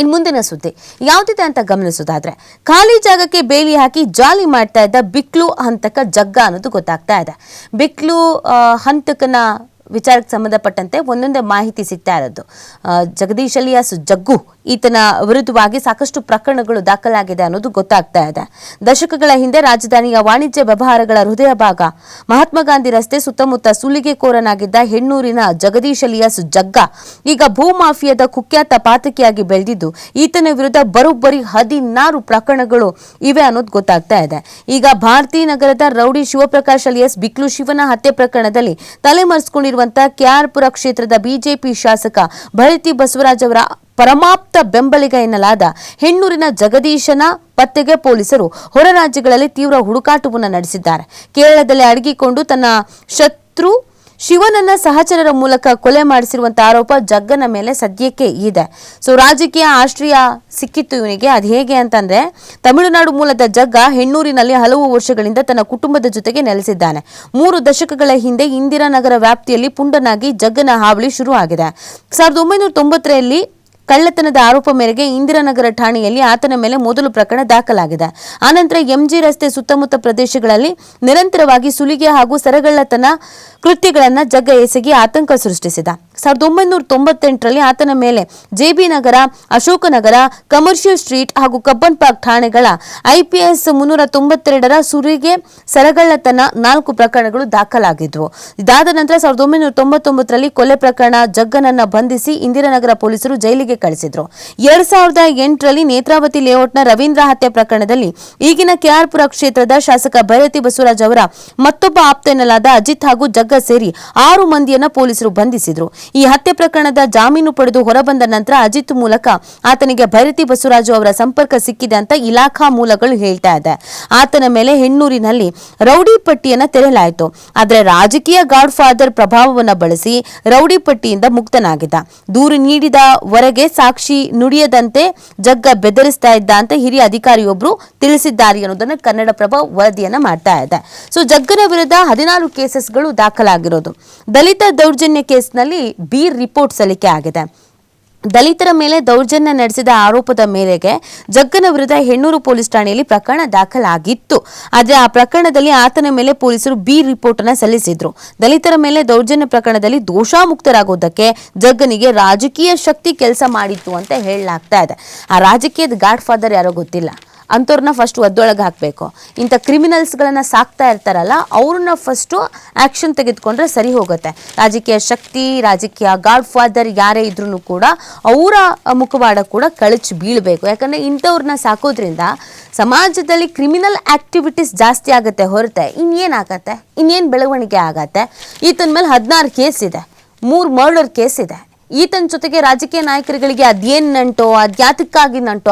ಇನ್ನು ಮುಂದಿನ ಸುದ್ದಿ. ಯಾವುದಿದೆ ಅಂತ ಗಮನಿಸೋದಾದ್ರೆ ಖಾಲಿ ಜಾಗಕ್ಕೆ ಬೇಲಿ ಹಾಕಿ ಜಾಲಿ ಮಾಡ್ತಾ ಇದ್ದ ಬಿಕ್ಲು ಹಂತಕ ಜಗ್ಗ ಅನ್ನೋದು ಗೊತ್ತಾಗ್ತಾ ಇದೆ. ಬಿಕ್ಲು ಹಂತಕನ ವಿಚಾರಕ್ಕೆ ಸಂಬಂಧಪಟ್ಟಂತೆ ಒಂದೊಂದೇ ಮಾಹಿತಿ ಸಿಗ್ತಾ ಇರೋದು. ಜಗದೀಶ್ ಅಲಿಯಾಸ್ ಜಗ್ಗು ಈತನ ವಿರುದ್ಧವಾಗಿ ಸಾಕಷ್ಟು ಪ್ರಕರಣಗಳು ದಾಖಲಾಗಿದೆ ಅನ್ನೋದು ಗೊತ್ತಾಗ್ತಾ ಇದೆ. ದಶಕಗಳ ಹಿಂದೆ ರಾಜಧಾನಿಯ ವಾಣಿಜ್ಯ ವ್ಯವಹಾರಗಳ ಹೃದಯ ಭಾಗ ಮಹಾತ್ಮ ಗಾಂಧಿ ರಸ್ತೆ ಸುತ್ತಮುತ್ತ ಸುಲಿಗೆಕೋರನಾಗಿದ್ದ ಹೆಣ್ಣೂರಿನ ಜಗದೀಶ್ ಅಲಿಯಾಸ್ ಜಗ್ಗ ಈಗ ಭೂ ಮಾಫಿಯಾದ ಕುಖ್ಯಾತ ಪಾತಕಿಯಾಗಿ ಬೆಳೆದಿದ್ದು ಈತನ ವಿರುದ್ಧ ಬರೋಬ್ಬರಿ ಹದಿನಾರು ಪ್ರಕರಣಗಳು ಇವೆ ಅನ್ನೋದು ಗೊತ್ತಾಗ್ತಾ ಇದೆ. ಈಗ ಭಾರತೀ ನಗರದ ರೌಡಿ ಶಿವಪ್ರಕಾಶ್ ಅಲಿಯಾಸ್ ಬಿಕ್ಲು ಶಿವನ ಹತ್ಯೆ ಪ್ರಕರಣದಲ್ಲಿ ತಲೆಮರೆಸಿಕೊಂಡಿರುವಂತಹ ಕೆಆರ್ಪುರ ಕ್ಷೇತ್ರದ ಬಿಜೆಪಿ ಶಾಸಕ ಭರತಿ ಬಸವರಾಜ್ ಅವರ ಪರಮಾಪ್ತ ಬೆಂಬಲಿಗ ಎನ್ನಲಾದ ಹೆಣ್ಣೂರಿನ ಜಗದೀಶನ ಪತ್ತೆಗೆ ಪೊಲೀಸರು ಹೊರ ರಾಜ್ಯಗಳಲ್ಲಿ ತೀವ್ರ ಹುಡುಕಾಟವನ್ನು ನಡೆಸಿದ್ದಾರೆ. ಕೇರಳದಲ್ಲಿ ಅಡಗಿಕೊಂಡು ತನ್ನ ಶತ್ರು ಶಿವನನ್ನ ಸಹಚರರ ಮೂಲಕ ಕೊಲೆ ಮಾಡಿಸಿರುವಂತ ಆರೋಪ ಜಗ್ಗನ ಮೇಲೆ ಸದ್ಯಕ್ಕೆ ಇದೆ. ಸೊ ರಾಜಕೀಯ ಆಶ್ರಯ ಸಿಕ್ಕಿತ್ತು ಇವನಿಗೆ. ಅದು ಹೇಗೆ ಅಂತಂದ್ರೆ, ತಮಿಳುನಾಡು ಮೂಲದ ಜಗ್ಗ ಹೆಣ್ಣೂರಿನಲ್ಲಿ ಹಲವು ವರ್ಷಗಳಿಂದ ತನ್ನ ಕುಟುಂಬದ ಜೊತೆಗೆ ನೆಲೆಸಿದ್ದಾನೆ. ಮೂರು ದಶಕಗಳ ಹಿಂದೆ ಇಂದಿರಾನಗರ ವ್ಯಾಪ್ತಿಯಲ್ಲಿ ಪುಂಡನಾಗಿ ಜಗ್ಗನ ಹಾವಳಿ ಶುರು ಆಗಿದೆ ಸಾವಿರದ ಒಂಬೈನೂರ ತೊಂಬತ್ತರಲ್ಲಿ ಕಳ್ಳತನದ ಆರೋಪ ಮೇರೆಗೆ ಇಂದಿರಾನಗರ ಠಾಣೆಯಲ್ಲಿ ಆತನ ಮೇಲೆ ಮೊದಲು ಪ್ರಕರಣ ದಾಖಲಾಗಿದೆ. ಆನಂತರ ಎಂಜಿ ರಸ್ತೆ ಸುತ್ತಮುತ್ತ ಪ್ರದೇಶಗಳಲ್ಲಿ ನಿರಂತರವಾಗಿ ಸುಲಿಗೆ ಹಾಗೂ ಸರಗಳ್ಳತನ ಕೃತ್ಯಗಳನ್ನು ಜಗ್ಗ ಎಸಗಿ ಆತಂಕ ಸೃಷ್ಟಿಸಿದ. ಸಾವಿರದ ಒಂಬೈನೂರ ತೊಂಬತ್ತೆಂಟರಲ್ಲಿ ಆತನ ಮೇಲೆ JB Nagar Ashoknagar commercial street ಹಾಗೂ ಕಬ್ಬನ್ ಪಾರ್ಕ್ ಠಾಣೆಗಳ ಐಪಿಎಸ್ ಮುನ್ನೂರ ತೊಂಬತ್ತೆರಡರ ಸುರಿಗೆ ಸರಗಳ್ಳತನ ನಾಲ್ಕು ಪ್ರಕರಣಗಳು ದಾಖಲಾಗಿದ್ವು. ಇದಾದ ನಂತರ ಸಾವಿರದ ಒಂಬೈನೂರ ತೊಂಬತ್ತೊಂಬತ್ತರಲ್ಲಿ ಕೊಲೆ ಪ್ರಕರಣ ಜಗ್ಗನನ್ನ ಬಂಧಿಸಿ ಇಂದಿರಾನಗರ ಪೊಲೀಸರು ಜೈಲಿಗೆ ಕಳಿಸಿದ್ರು. ಎರಡ್ ಸಾವಿರದ ಎಂಟರಲ್ಲಿ ನೇತ್ರಾವತಿ ಲೇಔಟ್ನ ರವೀಂದ್ರ ಹತ್ಯೆ ಪ್ರಕರಣದಲ್ಲಿ ಈಗಿನ ಕೆಆರ್ಪುರ ಕ್ಷೇತ್ರದ ಶಾಸಕ ಭೈರತಿ ಬಸವರಾಜ್ ಅವರ ಮತ್ತೊಬ್ಬ ಆಪ್ತ ಎನ್ನಲಾದ ಅಜಿತ್ ಹಾಗೂ ಜಗ್ಗ ಸೇರಿ ಆರು ಮಂದಿಯನ್ನ ಪೊಲೀಸರು ಬಂಧಿಸಿದ್ರು. ಈ ಹತ್ಯೆ ಪ್ರಕರಣದ ಜಾಮೀನು ಪಡೆದು ಹೊರಬಂದ ನಂತರ ಅಜಿತ್ ಮೂಲಕ ಆತನಿಗೆ ಭೈರತಿ ಬಸವರಾಜು ಅವರ ಸಂಪರ್ಕ ಸಿಕ್ಕಿದೆ ಅಂತ ಇಲಾಖಾ ಮೂಲಗಳು ಹೇಳ್ತಾ ಇದೆ. ಆತನ ಮೇಲೆ ಹೆಣ್ಣೂರಿನಲ್ಲಿ ರೌಡಿ ಪಟ್ಟಿಯನ್ನು ತೆರೆಯಲಾಯಿತು. ಆದರೆ ರಾಜಕೀಯ ಗಾಡ್ ಫಾದರ್ ಪ್ರಭಾವವನ್ನು ಬಳಸಿ ರೌಡಿ ಪಟ್ಟಿಯಿಂದ ಮುಕ್ತನಾಗಿದ್ದ. ದೂರು ನೀಡಿದವರೆಗೆ ಸಾಕ್ಷಿ ನುಡಿಯದಂತೆ ಜಗ್ಗ ಬೆದರಿಸ್ತಾ ಇದ್ದ ಅಂತ ಹಿರಿಯ ಅಧಿಕಾರಿಯೊಬ್ಬರು ತಿಳಿಸಿದ್ದಾರೆ ಅನ್ನೋದನ್ನು ಕನ್ನಡಪ್ರಭ ವರದಿಯನ್ನ ಮಾಡ್ತಾ ಇದೆ. ಸೊ ಜಗ್ಗನ ವಿರುದ್ಧ ಹದಿನಾರು ಕೇಸಸ್ಗಳು ದಾಖಲಾಗಿರೋದು. ದಲಿತ ದೌರ್ಜನ್ಯ ಕೇಸ್ನಲ್ಲಿ ಬಿ ರಿಪೋರ್ಟ್ ಸಲ್ಲಿಕೆ ಆಗಿದೆ. ದಲಿತರ ಮೇಲೆ ದೌರ್ಜನ್ಯ ನಡೆಸಿದ ಆರೋಪದ ಮೇರೆಗೆ ಜಗ್ಗನ ವಿರುದ್ಧ ಹೆಣ್ಣೂರು ಪೊಲೀಸ್ ಠಾಣೆಯಲ್ಲಿ ಪ್ರಕರಣ ದಾಖಲಾಗಿತ್ತು. ಆದರೆ ಆ ಪ್ರಕರಣದಲ್ಲಿ ಆತನ ಮೇಲೆ ಪೊಲೀಸರು ಬಿ ರಿಪೋರ್ಟ್ ಅನ್ನು ಸಲ್ಲಿಸಿದ್ರು. ದಲಿತರ ಮೇಲೆ ದೌರ್ಜನ್ಯ ಪ್ರಕರಣದಲ್ಲಿ ದೋಷಾಮುಕ್ತರಾಗೋದಕ್ಕೆ ಜಗ್ಗನಿಗೆ ರಾಜಕೀಯ ಶಕ್ತಿ ಕೆಲಸ ಮಾಡಿತ್ತು ಅಂತ ಹೇಳಲಾಗ್ತಾ ಇದೆ. ಆ ರಾಜಕೀಯದ ಗಾಡ್ ಫಾದರ್ ಯಾರೋ ಗೊತ್ತಿಲ್ಲ. ಅಂಥವ್ರನ್ನ ಫಸ್ಟ್ ಒದ್ದೊಳಗೆ ಹಾಕಬೇಕು. ಇಂಥ ಕ್ರಿಮಿನಲ್ಸ್ಗಳನ್ನು ಸಾಕ್ತಾ ಇರ್ತಾರಲ್ಲ, ಅವ್ರನ್ನ ಫಸ್ಟು ಆ್ಯಕ್ಷನ್ ತೆಗೆದುಕೊಂಡ್ರೆ ಸರಿ ಹೋಗುತ್ತೆ. ರಾಜಕೀಯ ಶಕ್ತಿ, ರಾಜಕೀಯ ಗಾಡ್ ಫಾದರ್ ಯಾರೇ ಇದ್ರೂ ಕೂಡ ಅವರ ಮುಖವಾಡ ಕೂಡ ಕಳಚಿ ಬೀಳಬೇಕು. ಯಾಕಂದರೆ ಇಂಥವ್ರನ್ನ ಸಾಕೋದ್ರಿಂದ ಸಮಾಜದಲ್ಲಿ ಕ್ರಿಮಿನಲ್ ಆ್ಯಕ್ಟಿವಿಟೀಸ್ ಜಾಸ್ತಿ ಆಗುತ್ತೆ ಹೊರತೆ. ಇನ್ನೇನಾಗತ್ತೆ ಇನ್ನೇನು ಬೆಳವಣಿಗೆ ಆಗತ್ತೆ? ಈತನ ಮೇಲೆ ಹದಿನಾರು ಕೇಸ್ ಇದೆ. ಮೂರು ಮರ್ಡರ್ ಕೇಸ್ ಇದೆ. ಈತನ ಜೊತೆಗೆ ರಾಜಕೀಯ ನಾಯಕರುಗಳಿಗೆ ಅದೇನು ನಂಟೋ, ಅದ್ಯಾತಕ್ಕಾಗಿ ನಂಟೋ